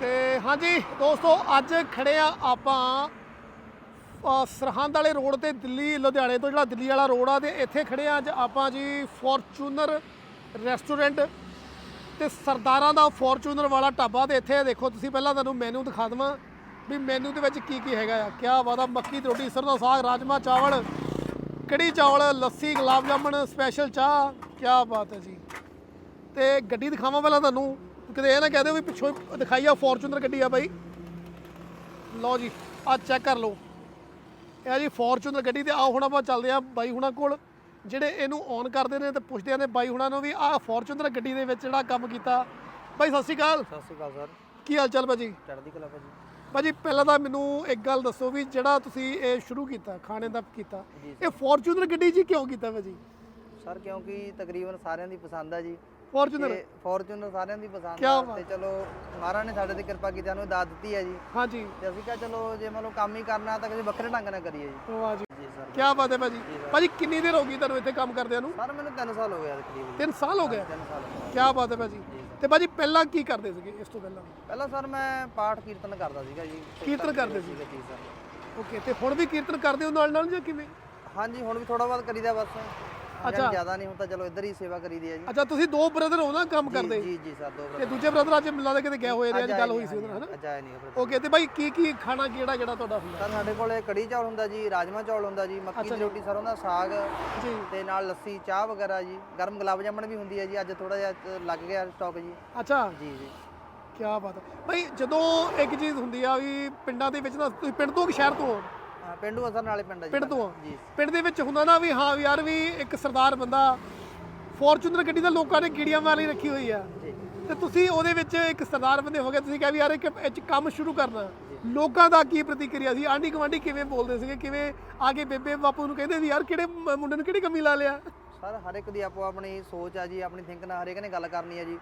ਤੇ ਹਾਂਜੀ, ਦੋਸਤੋ, ਅੱਜ ਖੜੇ ਆ ਆਪਾਂ ਸਰਹੰਦ ਵਾਲੇ ਰੋਡ ਤੇ ਦਿੱਲੀ, ਲੁਧਿਆਣੇ ਤੋਂ ਜਿਹੜਾ ਦਿੱਲੀ ਵਾਲਾ ਰੋਡ ਆ ਤੇ ਇੱਥੇ ਖੜੇ ਆ ਅੱਜ ਆਪਾਂ ਜੀ ਫੋਰਚੂਨਰ ਰੈਸਟੋਰੈਂਟ ਤੇ ਸਰਦਾਰਾਂ ਦਾ ਫੋਰਚੂਨਰ ਵਾਲਾ ਢਾਬਾ ਤੇ ਇੱਥੇ ਦੇਖੋ, ਤੁਸੀਂ ਪਹਿਲਾਂ ਤੁਹਾਨੂੰ ਮੈਨੂ ਦਿਖਾ ਦਵਾਂ ਵੀ ਮੈਨੂ ਦੇ ਵਿੱਚ ਕੀ ਕੀ ਹੈਗਾ ਆ। ਕਿਆ ਬਾਤ ਮੱਕੀ ਦੀ ਰੋਟੀ ਸਰੋਂ ਦਾ ਸਾਗ, ਰਾਜਮਾ, ਚਾਵਲ, ਕੜੀ ਚਾਵਲ, ਲੱਸੀ, ਗੁਲਾਬ ਜਾਮਣ ਸਪੈਸ਼ਲ ਚਾਹ, ਕਿਆ ਬਾਤ ਹੈ ਜੀ। ਤੇ ਗੱਡੀ ਦਿਖਾਵਾਂ ਪਹਿਲਾਂ ਤੁਹਾਨੂੰ। ਕਿਤੇ ਇਹ ਨਾ ਕਹਿ ਦਿਓ ਵੀ ਪਿੱਛੋਂ ਦਿਖਾਈ ਆ ਫੋਰਚੂਨਰ ਗੱਡੀ ਆ ਬਾਈ। ਲਓ ਜੀ ਆ ਚੈੱਕ ਕਰ ਲਓ। ਇਹ ਆ ਜੀ ਫੋਰਚੂਨਰ ਗੱਡੀ ਤੇ ਆਓ ਹੁਣ ਆਪਾਂ ਚੱਲਦੇ ਆ ਬਾਈ ਹੁਣਾਂ ਕੋਲ। ਜਿਹੜੇ ਇਹਨੂੰ ਔਨ ਕਰਦੇ ਨੇ ਤੇ ਪੁੱਛਦੇ ਨੇ ਬਾਈ ਹੁਣਾਂ ਨੂੰ ਵੀ ਆ ਫੋਰਚੂਨਰ ਗੱਡੀ ਦੇ ਵਿੱਚ ਜਿਹੜਾ ਕੰਮ ਕੀਤਾ। ਬਾਈ ਸਤਿ ਸ਼੍ਰੀ ਅਕਾਲ। ਸਤਿ ਸ਼੍ਰੀ ਅਕਾਲ ਸਰ। ਕੀ ਹਾਲ ਚਾਲ ਭਾਜੀ? ਚੜ੍ਹਦੀ ਕਲਾ ਭਾਜੀ। ਭਾਜੀ ਪਹਿਲਾਂ ਤਾਂ ਮੈਨੂੰ ਇੱਕ ਗੱਲ ਦੱਸੋ ਵੀ ਜਿਹੜਾ ਤੁਸੀਂ ਇਹ ਸ਼ੁਰੂ ਕੀਤਾ ਖਾਣੇ ਦਾ ਕੀਤਾ ਇਹ ਫੋਰਚੂਨਰ ਗੱਡੀ ਜੀ ਕਿਉਂ ਕੀਤਾ ਭਾਜੀ? ਸਰ ਕਿਉਂਕਿ ਤਕਰੀਬਨ ਸਾਰਿਆਂ ਦੀ ਪਸੰਦ ਆ ਜੀ। ਫੋਰਚੂਨਰ ਫੋਰਚੂਨਰ ਸਾਰਿਆਂ ਦੀ ਪਸੰਦ ਆ। ਤੇ ਚਲੋ ਮਹਾਰਾਜ ਨੇ ਸਾਡੇ ਤੇ ਕਿਰਪਾ ਕੀਤੀ ਸਾਨੂੰ ਦਾਤ ਦਿੱਤੀ ਹੈ ਜੀ। ਹਾਂਜੀ। ਤੇ ਅਸੀਂ ਕਿਹਾ ਚਲੋ ਜੇ ਮੰਨ ਲਓ ਕੰਮ ਹੀ ਕਰਨਾ ਤਾਂ ਕਿਸੇ ਵੱਖਰੇ ਢੰਗ ਨਾਲ ਕਰੀਏ ਜੀ। ਵਾਹ ਜੀ। ਕੀ ਬਾਤ ਹੈ ਭਾਜੀ। ਭਾਜੀ ਕਿੰਨੀ ਦੇਰ ਹੋ ਗਈ ਤੁਹਾਨੂੰ ਇੱਥੇ ਕੰਮ ਕਰਦਿਆਂ ਨੂੰ? ਸਰ ਮੈਨੂੰ 3 ਸਾਲ ਹੋ ਗਏ ਤਕਰੀਬਨ। 3 ਸਾਲ ਹੋ ਗਏ? 3 ਸਾਲ। ਕੀ ਬਾਤ ਹੈ ਭਾਜੀ। ਤੇ ਭਾਜੀ ਪਹਿਲਾਂ ਕੀ ਕਰਦੇ ਸੀਗੇ ਇਸ ਤੋਂ ਪਹਿਲਾਂ? ਪਹਿਲਾਂ ਸਰ ਮੈਂ ਪਾਠ ਕੀਰਤਨ ਕਰਦਾ ਸੀਗਾ ਜੀ। ਕੀਰਤਨ ਕਰਦੇ ਸੀਗਾ ਜੀ ਸਰ। ਓਕੇ ਤੇ ਹੁਣ ਵੀ ਕੀਰਤਨ ਕਰਦੇ ਹੋ ਨਾਲ ਨਾਲ ਜਾਂ ਕਿਵੇਂ? ਹਾਂਜੀ ਹੁਣ ਵੀ ਥੋੜਾ ਬਹੁਤ ਕਰੀਦਾ ਬਸ। ਅੱਛਾ। ਅੱਛਾ। ਜ਼ਿਆਦਾ ਨਹੀਂ ਹੁੰਦਾ ਚਲੋ ਇੱਧਰ ਹੀ ਸੇਵਾ ਕਰੀਦੀ ਹੈ ਜੀ। ਅੱਛਾ ਤੁਸੀਂ ਦੋ ਬ੍ਰਦਰ ਹੋ ਨਾ ਕੰਮ ਕਰਦੇ। ਜੀ ਜੀ ਸਰ ਦੋ ਤੇ ਦੂਜੇ ਬ੍ਰਦਰ ਅੱਜ ਮਿਲਾਂ ਦੇ ਕਿਤੇ ਗਏ ਹੋਏ ਨੇ ਅੱਜ ਗੱਲ ਹੋਈ ਸੀ ਉਹਨਾਂ ਨਾਲ ਆਏ ਨਹੀਂ ਓਕੇ ਤੇ ਭਾਈ ਕੀ ਕੀ ਖਾਣਾ ਕਿਹੜਾ ਕਿਹੜਾ ਤੁਹਾਡਾ ਹੁੰਦਾ? ਸਰ ਸਾਡੇ ਕੋਲੇ ਕੜੀ ਚਾਵਲ ਹੁੰਦਾ ਜੀ ਰਾਜਮਾ ਚਾਵਲ ਹੁੰਦਾ ਜੀ ਮੱਕੀ ਦੀ ਰੋਟੀ ਸਰੋਂ ਦਾ ਸਾਗ ਜੀ। ਤੇ ਨਾਲ ਲੱਸੀ ਚਾਹ ਵਗੈਰਾ ਜੀ ਗਰਮ ਗੁਲਾਬ ਜਾਮਣ ਵੀ ਹੁੰਦੀ ਹੈ ਜੀ ਅੱਜ ਥੋੜਾ ਜਿਹਾ ਲੱਗ ਗਿਆ ਸਟਾਕ ਜੀ। ਅੱਛਾ। ਜੀ ਜੀ। ਕੀ ਬਾਤ ਹੈ। ਭਾਈ ਜਦੋਂ ਇੱਕ ਚੀਜ਼ ਹੁੰਦੀ ਆ ਵੀ ਪਿੰਡਾਂ ਦੇ ਵਿੱਚ ਨਾ ਤੁਸੀਂ ਪਿੰਡ ਤੋਂ ਕਿ ਸ਼ਹਿਰ ਤੋਂ ਹੋ? ਹਾਂ, ਪਿੰਡੂ ਅਸਰ ਨਾਲੇ ਪਿੰਡ ਜੀ। ਪਿੰਡ ਤੋਂ ਆ? ਜੀ। ਪਿੰਡ ਦੇ ਵਿੱਚ ਹੁੰਦਾ ਨਾ ਵੀ ਹਾਂ ਵੀ ਯਾਰ ਵੀ ਇੱਕ ਸਰਦਾਰ ਬੰਦਾ ਫੋਰਚੂਨਰ ਗੱਡੀ ਦਾ ਲੋਕਾਂ ਨੇ ਕੀੜੀਆਂ ਮਾਰੀ ਰੱਖੀ ਹੋਈ ਆ। ਜੀ। ਤੇ ਤੁਸੀਂ ਉਹਦੇ ਵਿੱਚ ਇੱਕ ਸਰਦਾਰ ਬੰਦੇ ਹੋ ਗਏ ਤੁਸੀਂ ਕਿਹਾ ਵੀ ਯਾਰ ਇੱਕ ਇਹ 'ਚ ਕੰਮ ਸ਼ੁਰੂ ਕਰਨਾ। ਲੋਕਾਂ ਦਾ ਕੀ ਪ੍ਰਤੀਕਿਰਿਆ ਸੀ? ਆਂਢੀ ਗੁਆਂਢੀ ਕਿਵੇਂ ਬੋਲਦੇ ਸੀਗੇ? ਕਿਵੇਂ ਆ ਕੇ ਬੇਬੇ ਬਾਪੂ ਨੂੰ ਕਹਿੰਦੇ ਵੀ ਯਾਰ ਕਿਹੜੇ ਮ- ਮੁੰਡੇ ਨੂੰ ਕਿਹੜੀ ਕਮੀ ਲਾ ਲਿਆ? ਸਰ ਹਰ ਇੱਕ ਦੀ ਆਪੋ ਆਪਣੀ ਸੋਚ ਆ ਜੀ ਆਪਣੀ ਥਿੰਕ ਨਾਲ ਹਰ ਇੱਕ ਨੇ ਗੱਲ ਕਰਨੀ ਹੈ। ਜੀ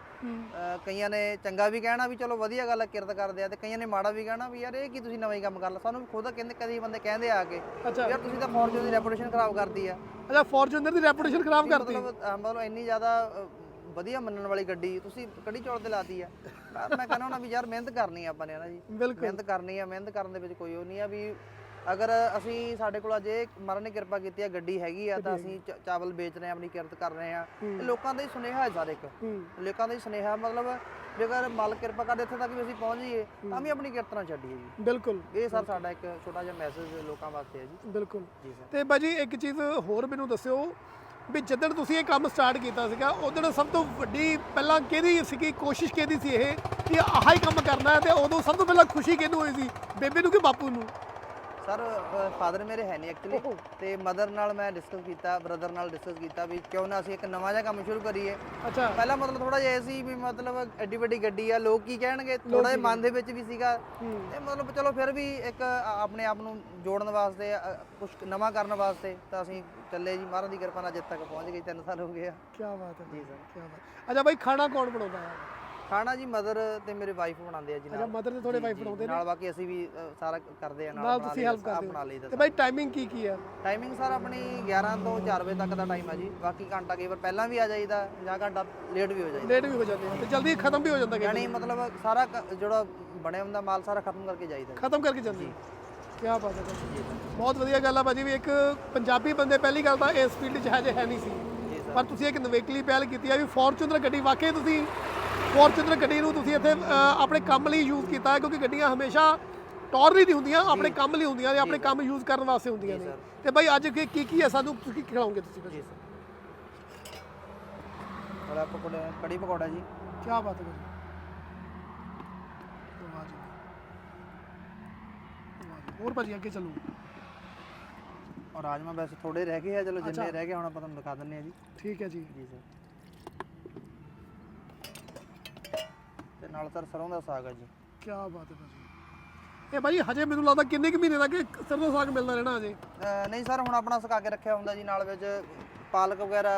ਕਈਆਂ ਨੇ ਚੰਗਾ ਵੀ ਕਹਿਣਾ ਵੀ ਚਲੋ ਵਧੀਆ ਗੱਲ ਕਿਰਤ ਕਰਦੇ ਆ ਤੇ ਕਈਆਂ ਨੇ ਮਾੜਾ ਵੀ ਕਹਿਣਾ ਵੀ ਯਾਰ ਇਹ ਕੀ ਤੁਸੀਂ ਨਵਾਂ ਹੀ ਕੰਮ ਕਰ ਲਿਆ? ਸਾਨੂੰ ਖੁਦ ਕਹਿੰਦੇ ਕਦੀ ਬੰਦੇ ਕਹਿੰਦੇ ਆ ਕੇ ਅੱਛਾ। ਯਾਰ ਤੁਸੀਂ ਤਾਂ ਫੋਰਚੂਨ ਦੀ ਰੈਪੂਟੇਸ਼ਨ ਖਰਾਬ ਕਰਦੀ ਆ। ਅੱਛਾ ਫੋਰਚੂਨਰ ਦੀ ਰੈਪੂਟੇਸ਼ਨ ਖਰਾਬ ਕਰਤੀ। ਮਤਲਬ ਅਹ ਮਤਲਬ ਇੰਨੀ ਜ਼ਿਆਦਾ ਅਹ, ਵਧੀਆ ਮੰਨਣ ਵਾਲੀ ਗੱਡੀ ਤੁਸੀਂ ਕੜੀ ਚੌਲ ਤੇ ਲਾਤੀ ਆ। ਮੈਂ ਮੈਂ ਕਹਿੰਦਾ ਹੁੰਦਾ ਵੀ ਯਾਰ ਮਿਹਨਤ ਕਰਨੀ ਆ ਆਪਾਂ ਨੇ ਨਾ ਜੀ। ਬਿਲਕੁਲ। ਮਿਹਨਤ ਕਰਨੀ ਆ ਮਿਹਨਤ ਕਰਨ ਦੇ ਵਿੱਚ ਕੋਈ ਉਹ ਨਹੀਂ ਆ ਵੀ ਅਗਰ ਅਸੀਂ ਸਾਡੇ ਕੋਲ ਅਜੇ ਮਹਾਰਾਜ ਨੇ ਕਿਰਪਾ ਕੀਤੀ ਆ ਗੱਡੀ ਹੈਗੀ ਆ ਤਾਂ ਅਸੀਂ ਚ- ਚਾਵਲ ਵੇਚ ਰਹੇ ਆ ਆਪਣੀ ਕਿਰਤ ਕਰ ਰਹੇ ਆ। ਇਹ ਲੋਕਾਂ ਦਾ ਹੀ ਸੁਨੇਹਾ ਹੈ ਸਾਰੇ ਇੱਕ। ਹੂੰ। ਲੋਕਾਂ ਦਾ ਹੀ ਸੁਨੇਹਾ ਮਤਲਬ ਜੇਕਰ ਮਾਲਕ ਕਿਰਪਾ ਕਰਦੇ ਇੱਥੇ ਤੱਕ ਵੀ ਅਸੀਂ ਪਹੁੰਚ ਜਾਈਏ ਤਾਂ ਵੀ ਆਪਣੀ ਕਿਰਤ ਨਾ ਛੱਡੀਏ ਜੀ ਬਿਲਕੁਲ। ਇਹ ਸਰ ਸਾਡਾ ਇੱਕ ਛੋਟਾ ਜਿਹਾ ਮੈਸੇਜ ਲੋਕਾਂ ਵਾਸਤੇ ਹੈ ਜੀ। ਬਿਲਕੁਲ। ਜੀ ਸਰ ਤੇ ਬਾਜੀ ਇੱਕ ਚੀਜ਼ ਹੋਰ ਮੈਨੂੰ ਦੱਸਿਓ ਵੀ ਜਦੋਂ ਤੁਸੀਂ ਇਹ ਕੰਮ ਸਟਾਰਟ ਕੀਤਾ ਸੀਗਾ ਉਦੋਂ ਸਭ ਤੋਂ ਵੱਡੀ ਪਹਿਲਾਂ ਕਿਹਦੀ ਸੀਗੀ ਕੋਸ਼ਿਸ਼ ਕਿਹਦੀ ਸੀ ਇਹ ਕਿ ਆਹ ਹੀ ਕੰਮ ਕਰਨਾ ਹੈ ਤੇ ਉਦੋਂ ਸਭ ਤੋਂ ਪਹਿਲਾਂ ਖੁਸ਼ੀ ਕਿਹਨੂੰ ਹੋਈ ਸੀ? ਬੇਬੇ ਨੂੰ ਕਿ ਬਾਪੂ ਨੂੰ? ਸਰ ਫਾਦਰ ਮੇਰੇ ਹੈ ਨਹੀਂ ਐਕਚੁਅਲੀ। ਤੇ ਮਦਰ ਨਾਲ ਮੈਂ ਡਿਸਕਸ ਕੀਤਾ ਬ੍ਰਦਰ ਨਾਲ ਡਿਸਕਸ ਕੀਤਾ ਵੀ ਕਿਉਂ ਨਾ ਅਸੀਂ ਇੱਕ ਨਵਾਂ ਜਿਹਾ ਕੰਮ ਸ਼ੁਰੂ ਕਰੀਏ। ਅੱਛਾ। ਪਹਿਲਾਂ ਮਤਲਬ ਥੋੜਾ ਜਿਹਾ ਇਹ ਸੀ ਵੀ ਮਤਲਬ ਐਡੀ ਵੱਡੀ ਗੱਡੀ ਆ ਲੋਕ ਕੀ ਕਹਿਣਗੇ? ਥੋੜਾ ਜਿਹਾ ਮਨ ਦੇ ਵਿੱਚ ਵੀ ਸੀਗਾ। ਤੇ ਮਤਲਬ ਚਲੋ ਫਿਰ ਵੀ ਇੱਕ ਆਪਣੇ ਆਪ ਨੂੰ ਜੋੜਨ ਵਾਸਤੇ ਕੁਝ ਨਵਾਂ ਕਰਨ ਵਾਸਤੇ ਤਾਂ ਅਸੀਂ ਚੱਲੇ ਜੀ। ਮਹਾਰਾਜ ਦੀ ਕਿਰਪਾ ਨਾਲ ਜਿੱਤ ਤੱਕ ਪਹੁੰਚ ਗਏ 3 ਸਾਲ ਹੋ ਗਏ ਆ। ਕੀ ਬਾਤ ਹੈ ਜੀ ਸਰ ਕੀ ਬਾਤ। ਅੱਛਾ ਬਾਈ ਖਾਣਾ ਕੌਣ ਬਣਾਉਂਦਾ ਹੈ? ਖਾਣਾ ਜੀ ਮਦਰ ਤੇ ਮੇਰੇ ਵਾਈਫ ਬਣਾਉਂਦੇ ਆ ਜੀ ਅੱਛਾ ਨਾਲ। ਮਦਰ ਤੇ ਤੁਹਾਡੇ ਵਾਈਫ ਬਣਾਉਂਦੇ ਨੇ? ਨਾਲ ਬਾਕੀ ਅਸੀਂ ਵੀ ਸਾਰਾ ਕਰਦੇ ਆ ਨਾਲ ਤੁਸੀਂ ਹੈਲਪ ਕਰਦੇ ਹੋ। ਤੇ ਬਾਈ ਟਾਈਮਿੰਗ ਕੀ ਕੀ ਹੈ ਟਾਈਮਿੰਗ ਸਰ ਆਪਣੀ 11 ਤੋਂ 4 ਵਜੇ ਤੱਕ ਦਾ ਟਾਈਮ ਹੈ ਜੀ। ਬਾਕੀ ਘੰਟਾ ਕਈ ਵਾਰ ਪਹਿਲਾਂ ਵੀ ਆ ਜਾਈਦਾ ਜਾਂ ਘੰਟਾ ਲੇਟ ਵੀ ਹੋ ਜਾਈਦਾ। ਲੇਟ ਵੀ ਹੋ ਜਾਂਦੇ ਆ। ਤੇ ਜਲਦੀ ਖਤਮ ਵੀ ਹੋ ਜਾਂਦਾ ਯਾਨੀ ਮਤਲਬ ਸਾਰਾ ਜਿਹੜਾ ਬਣਿਆ ਹੁੰਦਾ ਮਾਲ ਸਾਰਾ ਖਤਮ ਕਰਕੇ ਜਾਈਦਾ। ਖਤਮ ਕਰਕੇ ਜਾਂਦੇ ਕੀ ਬਾਤ ਹੈ ਬਹੁਤ ਵਧੀਆ ਗੱਲ ਆ ਭਾਜੀ ਵੀ ਇੱਕ ਪੰਜਾਬੀ ਬੰਦੇ ਪਹਿਲੀ ਗੱਲ ਤਾਂ ਇਸ ਫੀਲਡ 'ਚ ਹਜੇ ਹੈ ਨਹੀਂ ਸੀ। ਪਰ ਤੁਸੀਂ ਇੱਕ ਨਵੇਕਲੀ ਪਹਿਲ ਕੀਤੀ ਆ ਵੀ ਫੋਰਚੂਨਰ ਗੱਡੀ ਵਾਕਈ ਤੁਸੀਂ ਫੋਰਚੂਨਰ ਗੱਡੀ ਨੂੰ ਤੁਸੀਂ ਇੱਥੇ ਆਪਣੇ ਕੰਮ ਲਈ ਯੂਜ਼ ਕੀਤਾ ਹੈ ਕਿਉਂਕਿ ਗੱਡੀਆਂ ਹਮੇਸ਼ਾ ਟੌਰਰੀ ਦੀ ਹੁੰਦੀਆਂ ਆਪਣੇ ਕੰਮ ਲਈ ਹੁੰਦੀਆਂ ਨੇ ਆਪਣੇ ਕੰਮ ਯੂਜ਼ ਕਰਨ ਵਾਸਤੇ ਹੁੰਦੀਆਂ ਨੇ। ਤੇ ਭਾਈ ਅੱਜ ਕੀ ਕੀ ਹੈ? ਸਾਨੂੰ ਤੁਸੀਂ ਖਿਲਾਓਗੇ ਤੁਸੀਂ ਜੀ ਸਰ। ਔਰ ਪਕੌੜੇ ਕੜੀ ਪਕੌੜਾ ਜੀ। ਕੀ ਬਾਤ ਹੈ। ਹੋਰ ਭਾਜੀ ਅੱਗੇ ਚੱਲੋ। ਔਰ ਰਾਜਮਾ ਵੈਸੇ ਥੋੜੇ ਰਹਿ ਗਏ ਆ ਚਲੋ ਜਿੰਨੇ ਰਹਿ ਗਏ ਹੁਣ ਆਪਾਂ ਤੁਹਾਨੂੰ ਦਿਖਾ ਦਿੰਨੇ ਆ ਜੀ। ਠੀਕ ਹੈ ਜੀ। ਜੀ ਸਰ। ਨਾਲ ਸਰ ਸਰੋਂ ਦਾ ਸਾਗ ਹੈ ਜੀ। ਕੀ ਬਾਤ ਹੈ ਭਾਜੀ ਇਹ ਭਾਜੀ ਹਜੇ ਮੈਨੂੰ ਲੱਗਦਾ ਕਿੰਨੇ ਕੁ ਮਹੀਨੇ ਤੱਕ ਸਰੋਂ ਦਾ ਸਾਗ ਮਿਲਦਾ ਰਹਿਣਾ ਹਜੇ। ਅਹ ਨਹੀਂ ਸਰ ਹੁਣ ਆਪਣਾ ਸੁਕਾ ਕੇ ਰੱਖਿਆ ਹੁੰਦਾ ਜੀ ਨਾਲ ਵਿੱਚ ਪਾਲਕ ਵਗੈਰਾ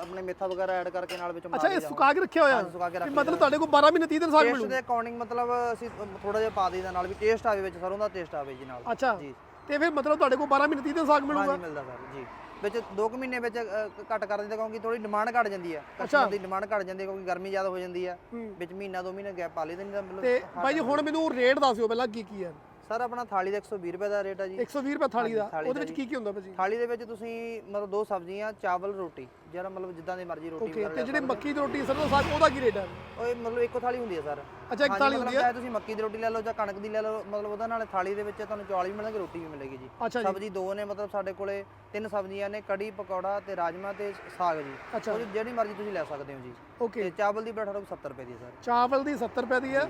ਆਪਣੇ ਮੇਥਾ ਵਗੈਰਾ ਐਡ ਕਰਕੇ ਨਾਲ ਵਿੱਚ ਅੱਛਾ ਇਹ ਸੁਕਾ ਕੇ ਰੱਖਿਆ ਹੋਇਆ? ਸੁਕਾ ਕੇ ਰੱਖ ਮਤਲਬ ਤੁਹਾਡੇ ਕੋਲ 12 ਮਹੀਨੇ 30 ਦਿਨ ਸਾਗ ਟੇਸਟ ਮਿਲੂ? ਦੇ ਅਕੋਰਡਿੰਗ ਮਤਲਬ ਅਸੀਂ ਥੋੜਾ ਜਿਹਾ ਪਾ ਦਈਦਾ ਨਾਲ ਵੀ ਟੇਸਟ ਆਵੇ ਵਿੱਚ ਸਰੋਂ ਦਾ ਟੇਸਟ ਆਵੇ ਜੀ ਨਾਲ। ਅੱਛਾ। ਜੀ। ਤੇ ਫਿਰ ਮਤਲਬ ਤੁਹਾਡੇ ਕੋਲ 12 ਮਹੀਨੇ 30 ਦਿਨ ਸਾਗ ਮਿਲੂਗਾ? ਹਾਂਜੀ ਮਿਲਦਾ ਸਰ ਜੀ। ਵਿੱਚ 2 ਮਹੀਨੇ ਵਿੱਚ ਅ, ਘੱਟ ਕਰ ਦਿੰਦੇ ਕਿਉਂਕਿ ਥੋੜੀ ਡਿਮਾਂਡ ਘਟ ਜਾਂਦੀ ਆ। ਕਸਟਮਰ ਦੀ ਡਿਮਾਂਡ ਘਟ ਜਾਂਦੀ ਹੈ ਕਿਉਂਕਿ ਗਰਮੀ ਜ਼ਿਆਦਾ ਹੋ ਜਾਂਦੀ ਆ। ਹੂੰ। ਵਿੱਚ ਮਹੀਨਾ 2 ਮਹੀਨੇ ਗੈਪ ਪਾ ਲਈਦਾ ਨਹੀਂ ਤਾਂ ਬਾਈ ਜੀ ਹੁਣ ਮੈਨੂੰ ਰੇਟ ਦੱਸ ਦਿਓ ਪਹਿਲਾਂ ਕੀ ਕੀ ਹੈ ਸਰ ਆਪਣਾ ਥਾਲੀ ਦਾ 120 ਰੁਪਏ ਦਾ ਰੇਟ ਆ ਜੀ। 120 ਰੁਪਏ ਥਾਲੀ ਦਾ? ਉਹਦੇ ਵਿੱਚ ਕੀ ਕੀ ਹੁੰਦਾ ਭਾਜੀ? ਥਾਲੀ ਦੇ ਵਿੱਚ ਤੁਸੀਂ ਮਤਲਬ ਦੋ ਸਬਜ਼ੀਆਂ ਚਾਵਲ ਰੋਟੀ। ਜਿਹੜਾ ਮਤਲਬ ਜਿੱਦਾਂ ਦੀ ਮਰਜ਼ੀ ਰੋਟੀ ਓਕੇ ਤੇ ਜਿਹੜੀ ਮੱਕੀ ਦੀ ਰੋਟੀ ਸਰੋਂ ਉਹਦਾ ਕੀ ਰੇਟ ਹੈ। ਉਹ ਮਤਲਬ ਇੱਕੋ ਥਾਲੀ ਹੁੰਦੀ ਹੈ ਸਰ। ਅੱਛਾ ਇੱਕ ਥਾਲੀ ਹੁੰਦੀ ਹੈ? ਚਾਹੇ ਤੁਸੀਂ ਮੱਕੀ ਦੀ ਰੋਟੀ ਲੈ ਲਓ ਜਾਂ ਕਣਕ ਦੀ ਲੈ ਲਓ ਮਤਲਬ ਉਹਦਾ ਨਾਲ ਥਾਲੀ ਦੇ ਵਿੱਚ ਤੁਹਾਨੂੰ ਚੌਲ ਵੀ ਮਿਲਣਗੇ ਰੋਟੀ ਵੀ ਮਿਲੇਗੀ ਜੀ। ਸਬਜ਼ੀ ਦੋ ਨੇ ਮਤਲਬ ਸਾਡੇ ਕੋਲੇ ਤਿੰਨ ਸਬਜ਼ੀਆਂ ਨੇ ਕੜੀ ਪਕੌੜਾ ਤੇ ਰਾਜਮਾ ਤੇ ਸਾਗ ਜੀ। ਉਹ ਜਿਹੜੀ ਮਰਜ਼ੀ ਤੁਸੀਂ ਲੈ ਸਕਦੇ ਹੋ ਜੀ। ਓਕੇ ਤੇ ਚਾਵਲ ਦੀ ਕੋਲ 70 ਰੁਪਏ ਦੀ ਹੈ ਸਰ। ਚਾਵਲ ਦੀ 70 ਰੁਪਏ ਦੀ ਹੈ।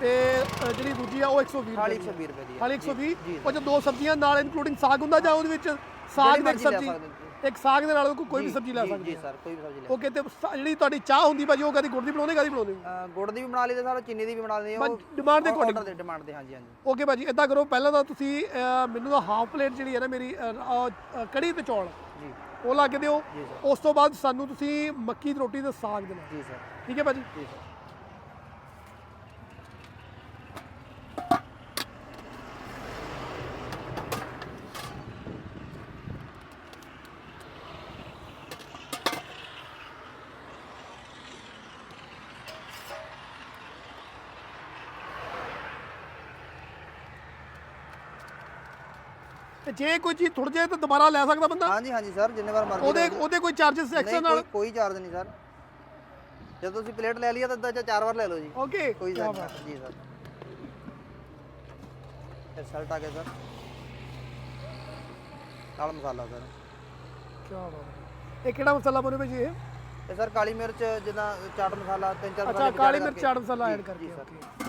ਤੇ ਅ, ਜਿਹੜੀ ਦੂਜੀ ਆ ਉਹ 120 ਥਾਲੀ ਰੁਪਏ ਦੀ 120 ਰੁਪਏ ਦੀ ਹੈ ਥਾਲੀ 120 ਜੀ ਉਹ ਚ ਦੋ ਸਬਜ਼ੀਆਂ ਨਾਲ ਇਨਕਲੂਡਿੰਗ ਸਾਗ ਹੁੰਦਾ ਜਾਂ ਉਹਦੇ ਵਿੱਚ ਸਾਗ ਦੀ ਇੱਕ ਮਰਜ਼ੀ ਲੈ ਸਬਜ਼ੀ? ਸਕਦੇ ਇੱਕ ਸਾਗ ਦੇ ਨਾਲ ਕੋਈ ਕੋਈ ਵੀ ਜੀ, ਸਬਜ਼ੀ ਲੈ ਜੀ, ਸਕਦੇ ਜੀ ਆ। ਸਰ ਕੋਈ ਵੀ ਸਬਜ਼ੀ ਲੈ ਓਕੇ ਤੇ ਸ- ਜਿਹੜੀ ਤੁਹਾਡੀ ਚਾਹ ਹੁੰਦੀ ਭਾਜੀ ਉਹ ਕਦੀ ਗੁੜ ਦੀ ਬਣਾਉਂਦੇ ਕਦੀ ਬਣਾਉਂਦੇ ਅਹ ਗੁੜ ਦੀ ਵੀ ਬਣਾ ਲਈਦੇ ਸਰ ਚੀਨੀ ਦੀ ਵੀ ਬਣਾ ਲਈਦੇ ਉਹ ਡਿਮਾਂਡ ਦੇ ਆਰਡਰ ਦੇ ਡਿਮਾਂਡ ਦੇ ਹਾਂਜੀ ਹਾਂਜੀ। ਓਕੇ ਭਾਜੀ ਇਦਾਂ ਕਰੋ ਪਹਿਲਾਂ ਤਾਂ ਤੁਸੀਂ ਅ, ਮੈਨੂੰ ਤਾਂ ਹਾਫ ਪਲੇਟ ਜਿਹੜੀ ਹੈ ਨਾ ਮੇਰੀ ਅ, ਅ, ਕੜੀ ਤੇ ਚੌਲ ਜੀ। ਉਹ ਲਾ ਕੇ ਦਿਓ। ਜੀ ਸਰ। ਉਸ ਤੋਂ ਬਾਅਦ ਸਾਨੂੰ ਤੁਸੀਂ ਮੱਕੀ ਦੀ ਰੋਟੀ ਤੇ ਸਾਗ ਦੇਣਾ। ਜੀ ਸਰ। ਠੀਕ ਹੈ ਭਾਜੀ? ਜੀ ਸਰ। ਤੇ ਜੇ ਕੋਈ ਚੀਜ਼ ਥੁੜ ਜਾਏ ਤਾਂ ਦੁਬਾਰਾ ਲੈ ਸਕਦਾ ਬੰਦਾ? ਹਾਂਜੀ ਹਾਂਜੀ ਸਰ ਜਿੰਨੇ ਵਾਰ ਮਰਜ਼ੀ ਉਹਦੇ। ਉਹਦੇ ਕੋਈ ਚਾਰजेस ਐਕਸਟਰਾ ਨਾਲ? ਕੋਈ ਚਾਰਜ ਨਹੀਂ ਸਰ। ਜਦੋਂ ਤੁਸੀਂ ਪਲੇਟ ਲੈ ਲਈ ਤਾਂ ਅੱਧਾ ਚਾਰ ਵਾਰ ਲੈ ਲਓ ਜੀ। ਓਕੇ ਕੋਈ ਚਾਰਜ ਨਹੀਂ ਜੀ ਸਰ। ਇਹ ਸਲਟ ਆ ਗਿਆ ਸਰ। ਨਾਲ ਮਸਾਲਾ ਸਰ। ਕੀ ਬਾਤ। ਇਹ ਕਿਹੜਾ ਮਸਾਲਾ ਬਣੇ ਭਾਜੀ ਇਹ? ਤੇ ਸਰ ਕਾਲੀ ਮਿਰਚ ਜਿੱਦਾਂ ਚਾਟ ਮਸਾਲਾ ਤਿੰਨ ਚਾਰ ਅੱਛਾ ਕਾਲੀ ਮਿਰਚ ਚਾਟ ਮਸਾਲਾ ਐਡ ਕਰਕੇ ਓਕੇ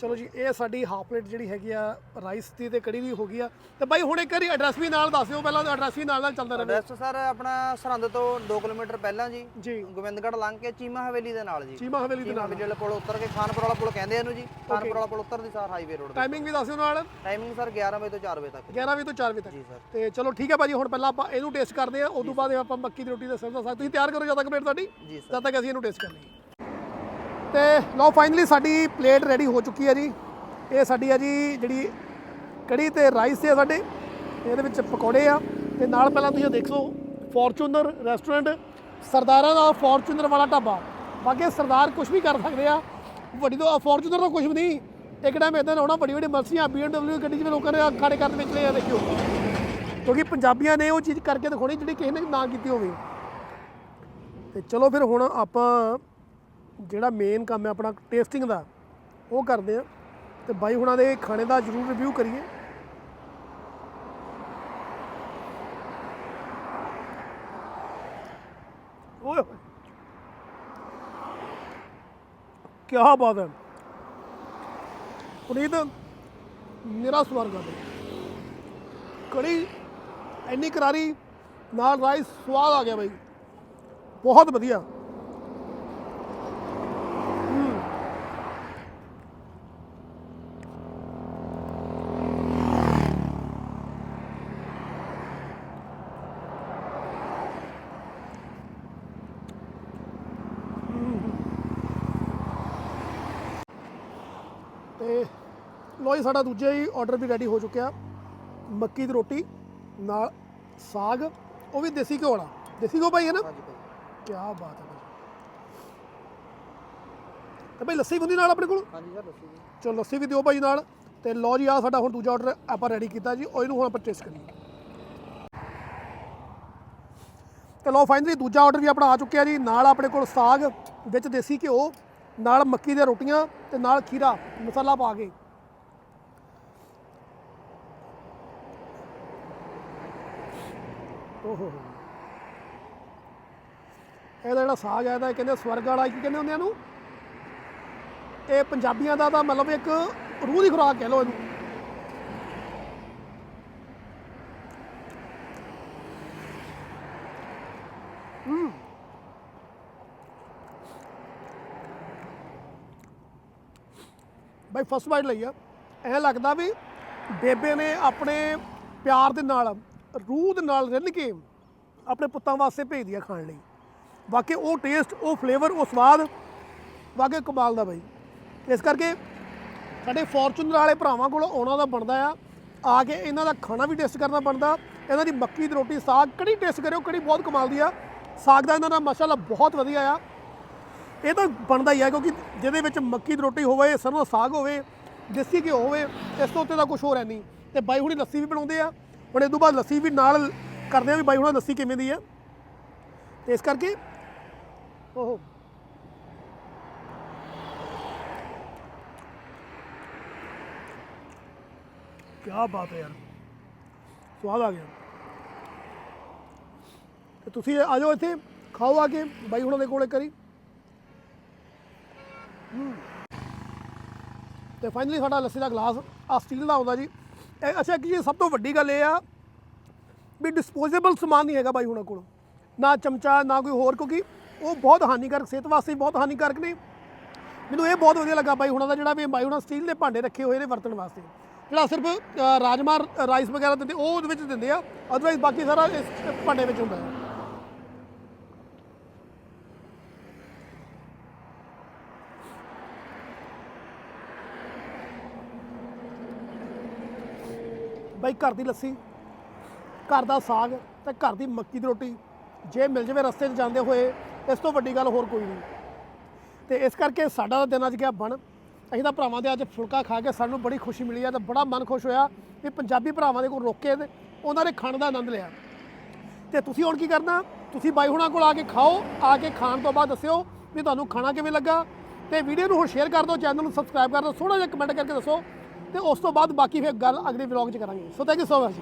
ਚਲੋ ਜੀ ਇਹ ਸਾਡੀ ਹਾਫ ਪਲੇਟ ਜਿਹੜੀ ਹੈਗੀ ਆ ਰਾਈਸ ਦੀ ਤੇ ਕੜੀ ਦੀ ਹੋ ਗਈ ਆ। ਤੇ ਬਾਈ ਹੁਣ ਇੱਕ ਵਾਰੀ ਐਡਰੈਸ ਵੀ ਨਾਲ ਦੱਸ ਦਿਓ ਪਹਿਲਾਂ ਐਡਰੈਸ ਵੀ ਨਾਲ ਨਾਲ ਚੱਲਦਾ ਰਹੇ। ਐਡਰੈਸ ਸਰ ਆਪਣਾ ਸਰਹੰਦ ਤੋਂ 2 ਕਿਲੋਮੀਟਰ ਪਹਿਲਾਂ ਜੀ। ਜੀ। ਗੋਬਿੰਦਗੜ੍ਹ ਲੰਘ ਕੇ ਚੀਮਾ ਹਵੇਲੀ ਦੇ ਨਾਲ ਜੀ। ਚੀਮਾ ਹਵੇਲੀ ਦੇ ਨਾਲ। ਵਾਲੇ ਪੁਲ ਉੱਤਰ ਕੇ ਖਾਨਪੁਰ ਵਾਲਾ ਪੁਲ ਕਹਿੰਦੇ ਇਹਨੂੰ ਜੀ। ਖਾਨਪੁਰ ਵਾਲਾ ਪੁਲ ਉੱਤਰਦੀ ਸਾਰ ਹਾਈਵੇ ਰੋਡ ਟਾਈਮਿੰਗ ਵੀ ਦੱਸ ਦਿਓ ਨਾਲ। ਟਾਈਮਿੰਗ ਸਰ 11 ਵਜੇ ਤੋਂ 4 ਵਜੇ ਤੱਕ। 11 ਵਜੇ ਤੋਂ 4 ਵਜੇ ਤੱਕ। ਜੀ ਸਰ। ਤੇ ਚਲੋ ਠੀਕ ਹੈ ਭਾਜੀ ਹੁਣ ਪਹਿਲਾਂ ਆਪਾਂ ਇਹਨੂੰ ਟੇਸਟ ਕਰਦੇ ਆ ਉਸ ਤੋਂ ਬਾਅਦ ਆਪਾਂ ਮੱਕੀ ਦੀ ਰੋਟੀ ਦਾ ਸਰਦਾ ਸਾਗ ਤੁਸੀਂ ਤਿਆਰ ਕਰੋ ਜਦ ਤੱਕ ਪਲੇਟ ਤੁਹਾਡੀ ਜੀ ਸਰ। ਜਦ ਤੱਕ ਅਸੀਂ ਇਹਨੂੰ ਟੇਸਟ ਕਰ ਲਈਏ ਤੇ ਲਓ ਫਾਈਨਲੀ ਸਾਡੀ ਪਲੇਟ ਰੈਡੀ ਹੋ ਚੁੱਕੀ ਹੈ ਜੀ। ਇਹ ਸਾਡੀ ਆ ਜੀ ਜਿਹੜੀ ਕੜੀ ਤੇ ਰਾਈਸ ਹੈ ਸਾਡੇ। ਇਹਦੇ ਵਿੱਚ ਪਕੌੜੇ ਆ। ਤੇ ਨਾਲ ਪਹਿਲਾਂ ਤੁਸੀਂ ਇਹ ਦੇਖੋ ਫੋਰਚੂਨਰ ਰੈਸਟੋਰੈਂਟ ਸਰਦਾਰਾਂ ਦਾ ਫੋਰਚੂਨਰ ਵਾਲਾ ਢਾਬਾ। ਬਾਕੀ ਸਰਦਾਰ ਕੁਝ ਵੀ ਕਰ ਸਕਦੇ ਆ। ਵੱਡੀ ਤੋਂ ਫੋਰਚੂਨਰ ਤਾਂ ਕੁਝ ਵੀ ਨਹੀਂ। ਇੱਕ ਟਾਈਮ ਇਦਾਂ ਹੋਣਾ, ਵੱਡੀ ਵੱਡੀ ਮਰਸੀਆਂ BMW ਗੱਡੀ ਜਿਵੇਂ ਲੋਕਾਂ ਨੇ ਖਾੜੇ ਕਰਨ ਵਿੱਚ ਲਿਆ, ਦੇਖਿਓ। ਕਿਉਂਕਿ ਪੰਜਾਬੀਆਂ ਨੇ ਉਹ ਚੀਜ਼ ਕਰਕੇ ਦਿਖਾਉਣੀ, ਜਿਹੜੀ ਕਿਸੇ ਨੇ ਨਾ ਕੀਤੀ ਹੋਵੇ। ਤੇ ਚਲੋ ਫਿਰ ਹੁਣ ਆਪਾਂ ਜਿਹੜਾ ਮੇਨ ਕੰਮ ਹੈ ਆਪਣਾ ਟੇਸਟਿੰਗ ਦਾ, ਉਹ ਕਰਦੇ ਆ ਤੇ ਬਾਈ ਹੁਣਾਂ ਦੇ ਖਾਣੇ ਦਾ ਜ਼ਰੂਰ ਰਿਵਿਊ ਕਰੀਏ। ਓਏ ਕੀ ਬਾਤ ਹੈ। ਪੁਨੀਤ, ਮੇਰਾ ਸਵਰਗ ਆ ਕੜੀ ਇੰਨੀ ਕਰਾਰੀ, ਨਾਲ ਰਾਈਸ ਸਵਾਦ ਆ ਗਿਆ ਬਾਈ। ਬਹੁਤ ਵਧੀਆ ਹਮ। ਤੇ ਲੋ ਜੀ ਸਾਡਾ ਦੂਜਾ ਹੀ ਆਰਡਰ ਵੀ ਰੈਡੀ ਹੋ ਚੁੱਕਿਆ। ਮੱਕੀ ਦੀ ਰੋਟੀ ਨਾਲ ਸਾਗ ਉਹ ਵੀ ਦੇਸੀ ਘਿਓ ਵਾਲਾ। ਦੇਸੀ ਘਿਓ ਭਾਈ ਹੈ ਨਾ? ਕੀ ਬਾਤ ਹੈ ਭਾਈ। ਤੇ ਭਾਈ ਲੱਸੀ ਹੁੰਦੀ ਨਾਲ ਆਪਣੇ ਕੋਲ? ਹਾਂਜੀ ਸਰ ਦੱਸੋ ਜੀ ਚਲੋ ਲੱਸੀ ਵੀ ਦਿਓ ਭਾਈ ਨਾਲ। ਤੇ ਲਓ ਜੀ ਆ ਸਾਡਾ ਹੁਣ ਦੂਜਾ ਆਰਡਰ ਆਪਾਂ ਰੈਡੀ ਕੀਤਾ ਜੀ। ਉਹ ਇਹਨੂੰ ਹੁਣ ਆਪਾਂ ਟੇਸਟ ਕਰੀਏ। ਤੇ ਲਓ ਫਾਈਨਲੀ ਦੂਜਾ ਆਰਡਰ ਵੀ ਆਪਣਾ ਆ ਚੁੱਕਿਆ ਜੀ। ਨਾਲ ਆਪਣੇ ਕੋਲ ਸਾਗ ਵਿੱਚ ਦੇਸੀ ਘਿਓ ਨਾਲ ਮੱਕੀ ਦੀਆਂ ਰੋਟੀਆਂ ਤੇ ਨਾਲ ਖੀਰਾ ਮਸਾਲਾ ਪਾ ਕੇ। ਓਹੋ। ਇਹਦਾ ਜਿਹੜਾ ਸਾਜ ਹੈ, ਇਹਦਾ ਕਹਿੰਦੇ ਸਵਰਗ ਵਾਲਾ, ਕੀ ਕਹਿੰਦੇ ਹੁੰਦੇ ਇਹਨੂੰ? ਇਹ ਪੰਜਾਬੀਆਂ ਦਾ ਤਾਂ ਮਤਲਬ ਇੱਕ ਰੂਹ ਦੀ ਖੁਰਾਕ ਕਹਿ ਲਓ ਇਹਨੂੰ। ਹੂੰ। ਬਾਈ ਫਸਟ ਬਾਈਟ ਲਈ ਆ। ਐ ਲੱਗਦਾ ਵੀ ਬੇਬੇ ਨੇ ਆਪਣੇ ਪਿਆਰ ਦੇ ਨਾਲ ਰੂਹ ਦੇ ਨਾਲ ਰਿੰਨ ਕੇ ਆਪਣੇ ਪੁੱਤਾਂ ਵਾਸਤੇ ਭੇਜਦੀ ਆ ਖਾਣ ਲਈ। ਵਾਕਈ ਉਹ ਟੇਸਟ ਉਹ ਫਲੇਵਰ ਉਹ ਸਵਾਦ ਵਾਕਿਆ ਕਮਾਲ ਦਾ ਬਾਈ। ਇਸ ਕਰਕੇ ਸਾਡੇ ਫੋਰਚੂਨਰ ਵਾਲੇ ਭਰਾਵਾਂ ਕੋਲ ਆਉਣਾ ਦਾ ਬਣਦਾ ਆ। ਆ ਕੇ ਇਹਨਾਂ ਦਾ ਖਾਣਾ ਵੀ ਟੇਸਟ ਕਰਨਾ ਬਣਦਾ। ਇਹਨਾਂ ਦੀ ਮੱਕੀ ਦੀ ਰੋਟੀ, ਸਾਗ ਕੜੀ ਟੇਸਟ ਕਰਿਓ ਕੜੀ ਬਹੁਤ ਕਮਾਲ ਦੀ ਆ। ਸਾਗ ਦਾ ਇਹਨਾਂ ਦਾ ਮਾਸ਼ਾਅੱਲਾ ਬਹੁਤ ਵਧੀਆ ਆ। ਇਹ ਤਾਂ ਬਣਦਾ ਹੀ ਆ ਕਿਉਂਕਿ ਜਿਹਦੇ ਵਿੱਚ ਮੱਕੀ ਦੀ ਰੋਟੀ ਹੋਵੇ, ਸਰੋਂ ਦਾ ਸਾਗ ਹੋਵੇ, ਦੇਸੀ ਘਿਓ ਹੋਵੇ, ਇਸ ਤੋਂ ਉੱਤੇ ਦਾ ਕੁਝ ਹੋਰ ਹੈ ਨਹੀਂ। ਤੇ ਬਾਈ ਹੁਣੀ ਲੱਸੀ ਵੀ ਬਣਾਉਂਦੇ ਆ। ਹੁਣ ਇਹ ਤੋਂ ਬਾਅਦ ਲੱਸੀ ਵੀ ਨਾਲ ਕਰਦੇ ਆ ਵੀ ਬਾਈ ਹੁਣਾਂ ਲੱਸੀ ਕਿਵੇਂ ਦੀ ਆ। ਤੇ ਇਸ ਕਰਕੇ ਓਹੋ। ਕੀ ਬਾਤ ਹੈ ਯਾਰ। ਸਵਾਦ ਆ ਗਿਆ। ਤੇ ਤੁਸੀਂ ਆ ਜਾਓ ਇੱਥੇ, ਖਾਓ ਆ ਕੇ, ਬਾਈ ਹੁਣਾਂ ਦੇ ਕੋਲੇ ਕਰੀ ਹਮ। ਤੇ ਫਾਈਨਲੀ ਸਾਡਾ ਲੱਸੀ ਦਾ ਗਲਾਸ ਆ ਸਟੀਲ ਦਾ ਆਉਂਦਾ ਜੀ। ਇਹ ਅੱਛਾ ਕੀ ਸਭ ਤੋਂ ਵੱਡੀ ਗੱਲ ਇਹ ਆ ਵੀ ਡਿਸਪੋਜ਼ੇਬਲ ਸਮਾਨ ਨਹੀਂ ਹੈਗਾ ਬਾਈ ਹੁਣਾਂ ਕੋਲ। ਨਾ ਚਮਚਾ ਨਾ ਕੋਈ ਹੋਰ ਕਿਉਂਕਿ ਉਹ ਬਹੁਤ ਹਾਨੀਕਾਰਕ ਸਿਹਤ ਵਾਸਤੇ ਵੀ ਬਹੁਤ ਹਾਨੀਕਾਰਕ ਨੇ। ਮੈਨੂੰ ਇਹ ਬਹੁਤ ਵਧੀਆ ਲੱਗਾ ਬਾਈ ਹੁਣਾਂ ਦਾ ਜਿਹੜਾ ਵੀ ਬਾਈ ਹੁਣਾਂ ਸਟੀਲ ਦੇ ਭਾਂਡੇ ਰੱਖੇ ਹੋਏ ਨੇ ਵਰਤਣ ਵਾਸਤੇ। ਜਿਹੜਾ ਸਿਰਫ ਅ, ਰਾਜਮਾ ਰਾਈਸ ਵਗੈਰਾ ਦਿੰਦੇ ਉਹ ਉਹਦੇ ਵਿੱਚ ਦਿੰਦੇ ਆ। ਅਦਰਵਾਈਜ਼ ਬਾਕੀ ਸਾਰਾ ਇਸ ਭਾਂਡੇ ਵਿੱਚ ਹੁੰਦਾ ਹੈ। ਬਾਈ ਘਰ ਦੀ ਲੱਸੀ, ਘਰ ਦਾ ਸਾਗ ਤੇ ਘਰ ਦੀ ਮੱਕੀ ਦੀ ਰੋਟੀ। ਜੇ ਮਿਲ ਜਾਵੇ ਰਸਤੇ 'ਚ ਜਾਂਦੇ ਹੋਏ, ਇਸ ਤੋਂ ਵੱਡੀ ਗੱਲ ਹੋਰ ਕੋਈ ਨਹੀਂ। ਤੇ ਇਸ ਕਰਕੇ ਸਾਡਾ ਤਾਂ ਦਿਨ ਅੱਜ ਗਿਆ ਬਣ। ਅਸੀਂ ਤਾਂ ਭਰਾਵਾਂ ਦੇ ਅੱਜ ਫੁਲਕਾ ਖਾ ਕੇ ਸਾਨੂੰ ਬੜੀ ਖੁਸ਼ੀ ਮਿਲੀ ਆ ਤੇ ਬੜਾ ਮਨ ਖੁਸ਼ ਹੋਇਆ ਵੀ ਪੰਜਾਬੀ ਭਰਾਵਾਂ ਦੇ ਕੋਲ ਰੋਕੇ ਤੇ ਉਹਨਾਂ ਨੇ ਖਾਣ ਦਾ ਆਨੰਦ ਲਿਆ। ਤੇ ਤੁਸੀਂ ਹੁਣ ਕੀ ਕਰਨਾ? ਤੁਸੀਂ ਬਾਈ ਹੁਣਾਂ ਕੋਲ ਆ ਕੇ ਖਾਓ, ਆ ਕੇ ਖਾਣ ਤੋਂ ਬਾਅਦ ਦੱਸਿਓ ਵੀ ਤੁਹਾਨੂੰ ਖਾਣਾ ਕਿਵੇਂ ਲੱਗਾ। ਤੇ ਵੀਡੀਓ ਨੂੰ ਹੁਣ ਸ਼ੇਅਰ ਕਰ ਦਿਓ ਚੈਨਲ ਨੂੰ ਸਬਸਕ੍ਰਾਈਬ ਕਰ ਦਿਓ ਥੋੜਾ ਜਿਹਾ ਕਮੈਂਟ ਕਰਕੇ ਦੱਸੋ ਤੇ ਉਸ ਤੋਂ ਬਾਅਦ ਬਾਕੀ ਫਿਰ ਗੱਲ ਅਗਲੇ ਵਲੌਗ 'ਚ ਕਰਾਂਗੇ। So thank you so much